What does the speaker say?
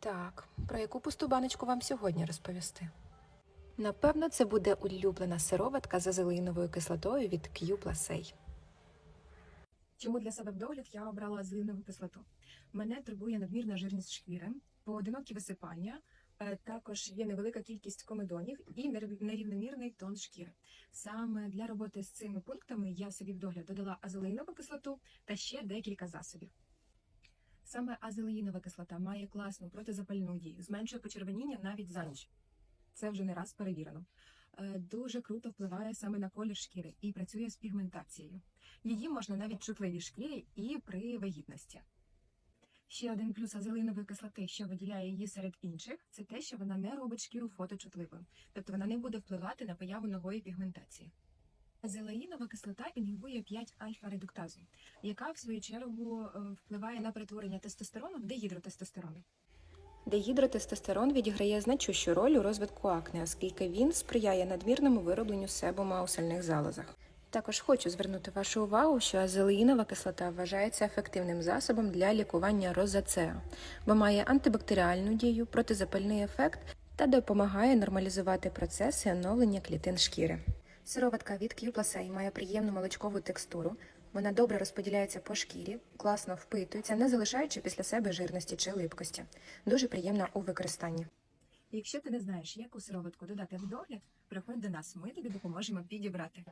Так, про яку пусту баночку вам сьогодні розповісти? Напевно, це буде улюблена сироватка за зелиновою кислотою від Q A. Чому для себе в догляд я обрала зеленову кислоту? Мене турбує надмірна жирність шкіри, поодинокі висипання, е, також є невелика кількість комедонів і нерівномірний тон шкіри. Саме для роботи з цими пунктами я собі в догляд додала азелеїнову кислоту та ще декілька засобів. Саме азелеїнова кислота має класну протизапальну дію, зменшує почервоніння навіть за ніч. Це вже не раз перевірено. Е, Дуже круто впливає саме на колір шкіри і працює з пігментацією. Її можна навіть чутливій шкірі і при вагітності. Ще один плюс азелинової кислоти, що виділяє її серед інших, це те, що вона не робить шкіру фоточутливою, тобто вона не буде впливати на появу нової пігментації. Азелаїнова кислота інгібує 5 альфа-редуктазу, яка в свою чергу е, впливає на перетворення тестостерону в дегідротестостерон. Дегідротестостерон відіграє значущу роль у розвитку акне, оскільки він сприяє надмірному виробленню себума у сальних залозах. Також хочу звернути вашу увагу, що азелеїнова кислота вважається ефективним засобом для лікування розацеа, бо має антибактеріальну дію, протизапальний ефект та допомагає нормалізувати процеси оновлення клітин шкіри. Сироватка від Q має приємну молочкову текстуру, вона добре розподіляється по шкірі, класно впитується, не залишаючи після себе жирності чи липкості. Дуже приємна у використанні. Якщо ти не знаєш, яку сироватку додати в догляд, приходь до нас, ми тобі допоможемо підібрати.